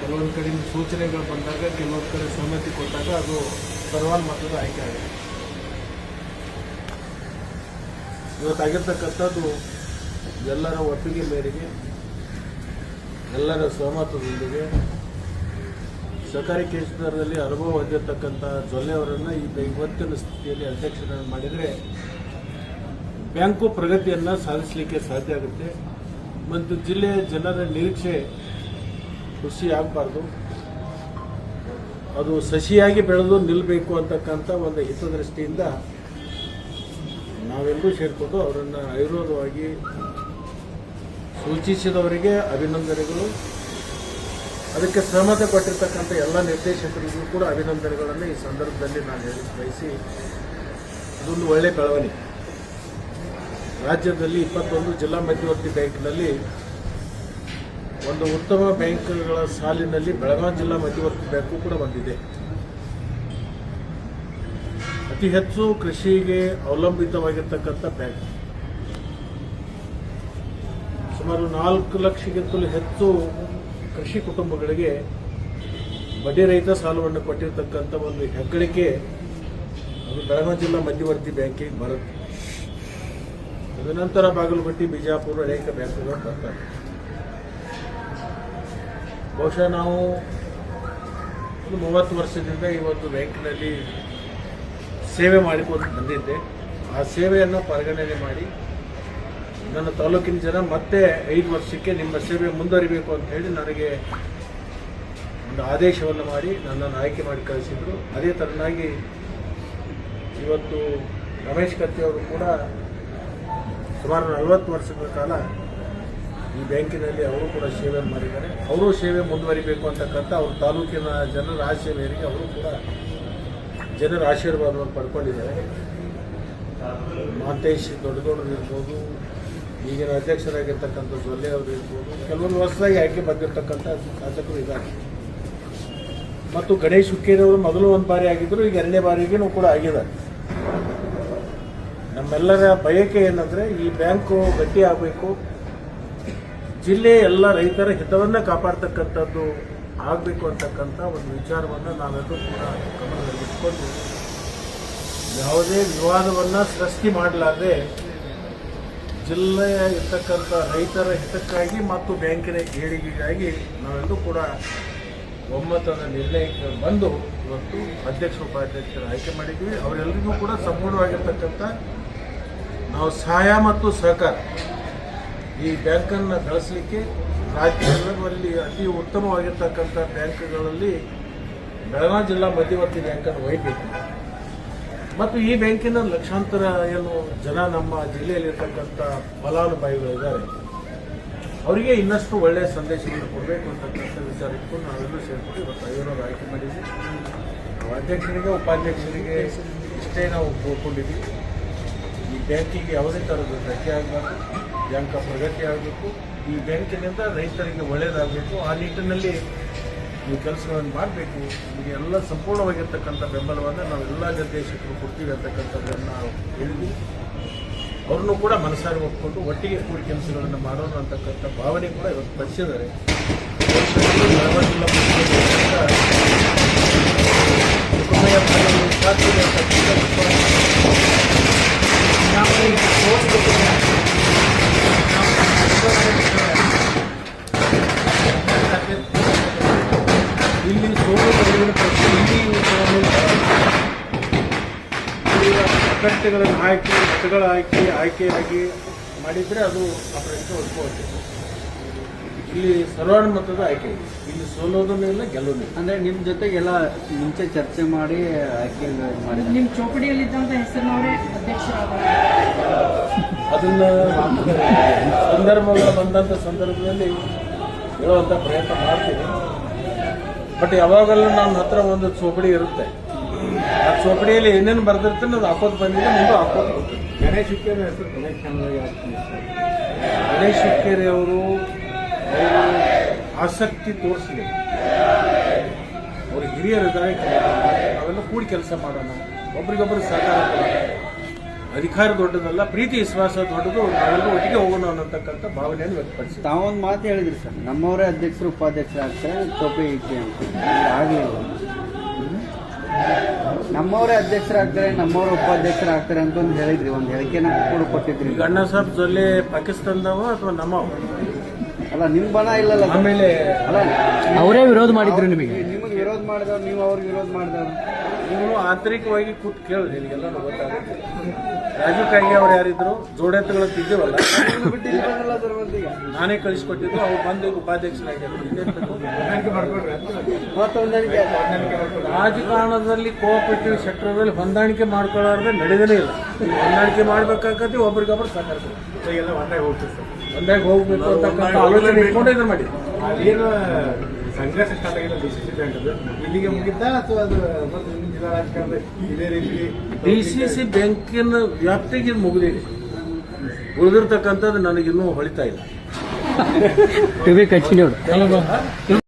ಕೆಲವೊಂದು ಕಡೆ ಸೂಚನೆಗಳು ಬಂದಾಗ, ಕೆಲವೊಂದು ಕಡೆ ಸಮ್ಮತಿ ಕೊಟ್ಟಾಗ ಅದು ಸರ್ವಾನುಮತದ ಆಯ್ಕೆ ಆಗಿದೆ ಇವತ್ತಾಗಿರ್ತಕ್ಕಂಥದ್ದು ಎಲ್ಲರ ಒಪ್ಪಿಗೆ ಮೇರೆಗೆ, ಎಲ್ಲರ ಸಹಮತದೊಂದಿಗೆ ಸರ್ಕಾರಿ ಕ್ಷೇತ್ರದಲ್ಲಿ ಅನುಭವ ಹೊಂದಿರತಕ್ಕಂಥ ಜೊಲ್ಲೆ ಅವರನ್ನು ಈ ಇವತ್ತಿನ ಸ್ಥಿತಿಯಲ್ಲಿ ಅಧ್ಯಕ್ಷರನ್ನು ಮಾಡಿದರೆ, ಬ್ಯಾಂಕು ಪ್ರಗತಿಯನ್ನು ಸಾಧಿಸಲಿಕ್ಕೆ ಸಾಧ್ಯ ಆಗುತ್ತೆ. ಮತ್ತು ಜಿಲ್ಲೆಯ ಜನರ ನಿರೀಕ್ಷೆ ಖುಷಿ ಆಗಬಾರ್ದು ಅದು ಸಸಿಯಾಗಿ ಬೆಳೆದು ನಿಲ್ಲಬೇಕು ಅಂತಕ್ಕಂಥ ಒಂದು ಹಿತದೃಷ್ಟಿಯಿಂದ ನಾವೆಲ್ಲರೂ ಸೇರಿಕೊಂಡು ಅವರನ್ನು ಆಯುರ್ವೇದವಾಗಿ ಸೂಚಿಸಿದವರಿಗೆ ಅಭಿನಂದನೆಗಳು. ಅದಕ್ಕೆ ಸಹಮತ ಕೊಟ್ಟಿರ್ತಕ್ಕಂಥ ಎಲ್ಲ ನಿರ್ದೇಶಕರಿಗೂ ಕೂಡ ಅಭಿನಂದನೆಗಳನ್ನು ಈ ಸಂದರ್ಭದಲ್ಲಿ ನಾನು ಹೇಳಿ ಬಯಸಿ ಅದೊಂದು ಒಳ್ಳೆಯ ಬೆಳವಣಿಗೆ. ರಾಜ್ಯದಲ್ಲಿ ಇಪ್ಪತ್ತೊಂದು ಜಿಲ್ಲಾ ಮಧ್ಯವರ್ತಿ ಬ್ಯಾಂಕ್ನಲ್ಲಿ ಒಂದು ಉತ್ತಮ ಬ್ಯಾಂಕ್ಗಳ ಸಾಲಿನಲ್ಲಿ ಬೆಳಗಾವಿ ಜಿಲ್ಲಾ ಮಧ್ಯವರ್ತಿ ಬ್ಯಾಂಕು ಕೂಡ ಬಂದಿದೆ. ಅತಿ ಹೆಚ್ಚು ಕೃಷಿಗೆ ಅವಲಂಬಿತವಾಗಿರ್ತಕ್ಕಂಥ ಬ್ಯಾಂಕ್. ಸುಮಾರು ನಾಲ್ಕು ಲಕ್ಷಕ್ಕಿಂತಲೂ ಹೆಚ್ಚು ಕೃಷಿ ಕುಟುಂಬಗಳಿಗೆ ಬಡ್ಡಿ ರಹಿತ ಸಾಲವನ್ನು ಕೊಟ್ಟಿರ್ತಕ್ಕಂಥ ಒಂದು ಹೆಗ್ಗಳಿಕೆ ಅದು ಬೆಳಗಾವಿ ಜಿಲ್ಲಾ ಮಧ್ಯವರ್ತಿ ಬ್ಯಾಂಕಿಗೆ ಬರುತ್ತೆ. ತದನಂತರ ಬಾಗಲಕೋಟೆ, ಬಿಜಾಪುರ, ಅನೇಕ ಬ್ಯಾಂಕುಗಳು ಬರ್ತಾರೆ. ಬಹುಶಃ ನಾವು ಒಂದು ಮೂವತ್ತು ವರ್ಷದಿಂದ ಈ ಒಂದು ಬ್ಯಾಂಕಿನಲ್ಲಿ ಸೇವೆ ಮಾಡಿಕೊಂಡು ಬಂದಿದ್ದೆ. ಆ ಸೇವೆಯನ್ನು ಪರಿಗಣನೆ ಮಾಡಿ ನನ್ನ ತಾಲೂಕಿನ ಜನ ಮತ್ತೆ ಐದು ವರ್ಷಕ್ಕೆ ನಿಮ್ಮ ಸೇವೆ ಮುಂದುವರಿಬೇಕು ಅಂತ ಹೇಳಿ ನನಗೆ ಒಂದು ಆದೇಶವನ್ನು ಮಾಡಿ ನನ್ನನ್ನು ಆಯ್ಕೆ ಮಾಡಿ ಕಳಿಸಿದರು. ಅದೇ ತರನಾಗಿ ಇವತ್ತು ರಮೇಶ್ ಕತ್ತಿ ಅವರು ಕೂಡ ಸುಮಾರು ನಲವತ್ತು ವರ್ಷಗಳ ಕಾಲ ಈ ಬ್ಯಾಂಕಿನಲ್ಲಿ ಅವರು ಕೂಡ ಸೇವೆ ಮಾಡಿದ್ದಾರೆ. ಅವರು ಸೇವೆ ಮುಂದುವರಿಬೇಕು ಅಂತಕ್ಕಂಥ ಅವ್ರ ತಾಲೂಕಿನ ಜನರ ಆಶಯ ಮೇರೆಗೆ ಅವರು ಕೂಡ ಜನರ ಆಶೀರ್ವಾದವನ್ನು ಪಡ್ಕೊಂಡಿದ್ದಾರೆ. ಮಾತೇಶ್ ಇರ್ಬೋದು, ಈಗಿನ ಅಧ್ಯಕ್ಷರಾಗಿರ್ತಕ್ಕಂಥ ಜೊಲ್ಲೆ ಅವರು ಇರ್ಬೋದು ಕೆಲವೊಂದು ವರ್ಷದಾಗಿ ಆಯ್ಕೆ ಬಂದಿರತಕ್ಕಂಥ ಶಾಸಕರು ಇದ್ದಾರೆ. ಮತ್ತು ಗಣೇಶ್ ಹುಕ್ಕೇರಿಯವರು ಮೊದಲು ಒಂದು ಬಾರಿ ಆಗಿದ್ದರು ಈಗ ಎರಡನೇ ಬಾರಿಗೂ ಕೂಡ ಆಗಿದ್ದಾರೆ. ನಮ್ಮೆಲ್ಲರ ಬಯಕೆ ಏನಂದರೆ ಈ ಬ್ಯಾಂಕು ಗಟ್ಟಿ ಆಗಬೇಕು. ಜಿಲ್ಲೆಯ ಎಲ್ಲ ರೈತರ ಹಿತವನ್ನು ಕಾಪಾಡ್ತಕ್ಕಂಥದ್ದು ಆಗಬೇಕು ಅಂತಕ್ಕಂಥ ಒಂದು ವಿಚಾರವನ್ನು ನಾವೆಲ್ಲರೂ ಕೂಡ ಗಮನದಲ್ಲಿಟ್ಕೊಂಡು ಯಾವುದೇ ವಿವಾದವನ್ನು ಸೃಷ್ಟಿ ಮಾಡಲಾರದೆ ಜಿಲ್ಲೆಯ ಇರ್ತಕ್ಕಂಥ ರೈತರ ಹಿತಕ್ಕಾಗಿ ಮತ್ತು ಬ್ಯಾಂಕಿನ ಏಳಿಗೆಗಾಗಿ ನಾವೆಲ್ಲರೂ ಕೂಡ ಒಮ್ಮತದ ನಿರ್ಣಯಕ್ಕೆ ಬಂದು ಇವತ್ತು ಅಧ್ಯಕ್ಷ ಉಪಾಧ್ಯಕ್ಷರ ಆಯ್ಕೆ ಮಾಡಿದ್ದೀವಿ ಅವರೆಲ್ಲರಿಗೂ ಕೂಡ ಸಂಪೂರ್ಣವಾಗಿರ್ತಕ್ಕಂಥ ನಾವು ಸಹಾಯ ಮತ್ತು ಸಹಕಾರ ಈ ಬ್ಯಾಂಕನ್ನು ಬೆಳೆಸಲಿಕ್ಕೆ ರಾಜ್ಯದಲ್ಲಿ ಅತಿ ಉತ್ತಮವಾಗಿರ್ತಕ್ಕಂಥ ಬ್ಯಾಂಕ್ಗಳಲ್ಲಿ ಬೆಳಗಾವಿ ಜಿಲ್ಲಾ ಮಧ್ಯವರ್ತಿ ಬ್ಯಾಂಕನ್ನು ಒಯ್ಯಬೇಕು ಮತ್ತು ಈ ಬ್ಯಾಂಕಿನ ಲಕ್ಷಾಂತರ ಏನು ಜನ ನಮ್ಮ ಜಿಲ್ಲೆಯಲ್ಲಿರ್ತಕ್ಕಂಥ ಫಲಾನುಭವಿಗಳಿದ್ದಾರೆ ಅವರಿಗೆ ಇನ್ನಷ್ಟು ಒಳ್ಳೆಯ ಸಂದೇಶವನ್ನು ಕೊಡಬೇಕು ಅಂತಕ್ಕಂಥ ವಿಚಾರ ಇಟ್ಕೊಂಡು ನಾವೆಲ್ಲರೂ ಸೇರಿಕೊಂಡು ಇವತ್ತು ಐವರವರು ಆಯ್ಕೆ ಮಾಡಿದ್ವಿ. ಅಧ್ಯಕ್ಷರಿಗೆ, ಉಪಾಧ್ಯಕ್ಷರಿಗೆ ಇಷ್ಟೇ ನಾವು ಈ ಬ್ಯಾಂಕಿಗೆ ಯಾವುದೇ ಥರದ ಧಕ್ಕೆ ಆಗಬಾರ್ದು, ಬ್ಯಾಂಕ ಪ್ರಗತಿ ಆಗಬೇಕು, ಈ ಬ್ಯಾಂಕಿನಿಂದ ರೈತರಿಗೆ ಒಳ್ಳೆಯದಾಗಬೇಕು ಆ ನಿಟ್ಟಿನಲ್ಲಿ ನೀವು ಕೆಲಸಗಳನ್ನು ಮಾಡಬೇಕು. ನಿಮಗೆ ಎಲ್ಲ ಸಂಪೂರ್ಣವಾಗಿರ್ತಕ್ಕಂಥ ಬೆಂಬಲವನ್ನು ನಾವು ಎಲ್ಲ ನಿರ್ದೇಶಕರು ಕೊಡ್ತೀವಿ ಅಂತಕ್ಕಂಥದ್ದನ್ನು ನಾವು ಹೇಳಿದ್ವಿ. ಅವ್ರನ್ನೂ ಕೂಡ ಮನಸ್ಸಾರಿ ಒಪ್ಪಿಕೊಂಡು ಒಟ್ಟಿಗೆ ಕೂಡಿ ಕೆಲಸಗಳನ್ನು ಮಾಡೋಣ ಅಂತಕ್ಕಂಥ ಭಾವನೆ ಕೂಡ ಇವತ್ತು ಬಯಸಿದ್ದಾರೆ ವಿಶ್ವಾಸ ಇಲ್ಲಿ ಪ್ರತಿ ಅಭ್ಯರ್ಥಿಗಳನ್ನು ಆಯ್ಕೆ ಮತಗಳ ಆಯ್ಕೆ ಆಯ್ಕೆಯಾಗಿ ಮಾಡಿದರೆ ಅದು ಒಪ್ಕೋಬೇಕು ಇಲ್ಲಿ ಸರ್ವಾನುಮತದ ಆಯ್ಕೆ ಇದೆ. ಇಲ್ಲಿ ಸೋಲೋದನ್ನೂ ಇಲ್ಲ ಗೆಲ್ಲೋದು ಅಂದ್ರೆ ನಿಮ್ ಜೊತೆಗೆಲ್ಲ ಮುಂಚೆ ಚರ್ಚೆ ಮಾಡಿ ಆಯ್ಕೆ ಮಾಡಿ ನಿಮ್ಮ ಚೌಕಡಿಯಲ್ಲಿದ್ದಂಥ ಹೆಸರಿನವರೇ ಅಧ್ಯಕ್ಷರಾದ ಅದನ್ನ ಸಂದರ್ಭಗಳು ಬಂದಂಥ ಸಂದರ್ಭದಲ್ಲಿ ಹೇಳುವಂತ ಪ್ರಯತ್ನ ಮಾಡ್ತೀನಿ. ಬಟ್ ಯಾವಾಗಲೂ ನನ್ನ ಹತ್ರ ಒಂದು ಚೌಕಡಿ ಇರುತ್ತೆ. ಆ ಚೌಕಡಿಯಲ್ಲಿ ಏನೇನು ಬರ್ದಿರ್ತೀನಿ ಅದು ಹಾಕೋದು ಬಂದಿದೆ ಮುಂದೆ ಹಾಕೋದು. ಗಣೇಶ್ ಹುಕ್ಕೇರಿ ಹೆಸರು ಗಣೇಶ್ ಗಣೇಶ್ ಹುಕ್ಕೇರಿ ಅವರು ಆಸಕ್ತಿ ತೋರಿಸಲಿ ಅವರು ಹಿರಿಯರಿದ್ದಾರೆ ನಾವೆಲ್ಲ ಕೂಡಿ ಕೆಲಸ ಮಾಡೋಣ. ಒಬ್ರಿಗೊಬ್ಬರು ಸಹಕಾರ ಅಧಿಕಾರ ದೊಡ್ಡದಲ್ಲ ಪ್ರೀತಿ ವಿಶ್ವಾಸ ದೊಡ್ಡದು ನಾವೆಲ್ಲರೂ ಒಟ್ಟಿಗೆ ಹೋಗೋಣ ಅನ್ನತಕ್ಕಂಥ ಭಾವನೆಯನ್ನು ವ್ಯಕ್ತಪಡಿಸಿ ತಾವೊಂದು ಮಾತು ಹೇಳಿದ್ರಿ ಸರ್. ನಮ್ಮವರೇ ಅಧ್ಯಕ್ಷರು ಉಪಾಧ್ಯಕ್ಷರು ಆಗ್ತಾರೆ ಚೋಪೆ ಇಕ್ಕೆ ಅಂತ. ಆಗಲಿಲ್ಲ. ನಮ್ಮವರೇ ಅಧ್ಯಕ್ಷರಾಗ್ತಾರೆ ನಮ್ಮವರು ಉಪಾಧ್ಯಕ್ಷರು ಆಗ್ತಾರೆ ಅಂತ ಒಂದು ಹೇಳಿದ್ರಿ. ಒಂದು ಹೇಳಿಕೆನ ಕೂಡ ಕೊಟ್ಟಿದ್ರಿ. ಗಣ್ಣ ಅಣ್ಣ ಸಾಹೇಬ್ ಜೊಲ್ಲೆ ಪಾಕಿಸ್ತಾನದವ ಅಥವಾ ನಮ್ಮವ ಅಲ್ಲ ನಿಮ್ ಬಣ ಇಲ್ಲಲ್ಲ? ಆಮೇಲೆ ಅಲ್ಲ ಅವರೇ ವಿರೋಧ ಮಾಡಿದ್ರು ನಿಮಗೆ. ನಿಮಗೆ ವಿರೋಧ ಮಾಡಿದವ್ರು ನೀವು ಅವ್ರಿಗೆ ವಿರೋಧ ಮಾಡಿದವ್ರು. ನೀವು ಆಂತರಿಕವಾಗಿ ಕೂತ್ ಕೇಳಿದ್ರಿ ನಿಮಗೆಲ್ಲ ಗೊತ್ತಾಗುತ್ತೆ. ರಾಜೀವ್ ಕಾಂಗೆ ಅವ್ರು ಯಾರಿದ್ರು ಸರ್ ಮತ್ತೀಗ ನಾನೇ ಕಳಿಸ್ಕೊಟ್ಟಿದ್ದು ಅವ್ರು ಬಂದು? ಮತ್ತೊಂದನಿಗೆ ರಾಜಕಾರಣದಲ್ಲಿ ಕೋಆಪರೇಟಿವ್ ಸೆಕ್ಟರ್ದಲ್ಲಿ ಹೊಂದಾಣಿಕೆ ಮಾಡ್ಕೊಳ್ಳೋದ್ರೆ ನಡೆದೇ ಇಲ್ಲ. ಹೊಂದಾಣಿಕೆ ಮಾಡ್ಬೇಕಾಗತ್ತೆ ಒಬ್ರಿಗೊಬ್ರು ಸಾಕಾಗ್ತದೆ ಒಂದಾಗಿ ಹೋಗ್ಬೇಕು. ಅಂತಕ್ಕಂಥ ಆಲೋಚನೆ ಇಟ್ಕೊಂಡು ಮಾಡಿ. ಅದೇನು ಸಂಘರ್ಷ ಸ್ಟಾರ್ಟ್ ಆಗಿಲ್ಲ ಡಿ ಸಿ ಸಿ ಬ್ಯಾಂಕ್ ಅದು. ಇಲ್ಲಿಗೆ ಮುಗಿದ ಅಥವಾ ಅದು ಮತ್ತೆ ಹಿಂದಿನ ಜಿಲ್ಲಾ ರಾಜಕಾರಣದ ಇದೇ ರೀತಿ ಡಿ ಸಿ ಸಿ ಬ್ಯಾಂಕಿನ ವ್ಯಾಪ್ತಿಗೆ ಮುಗಿದಿದೆ. ಉಳಿದಿರ್ತಕ್ಕಂಥದ್ದು ನನಗಿನ್ನೂ ಹೊಳಿತಾ ಇಲ್ಲ. To be continued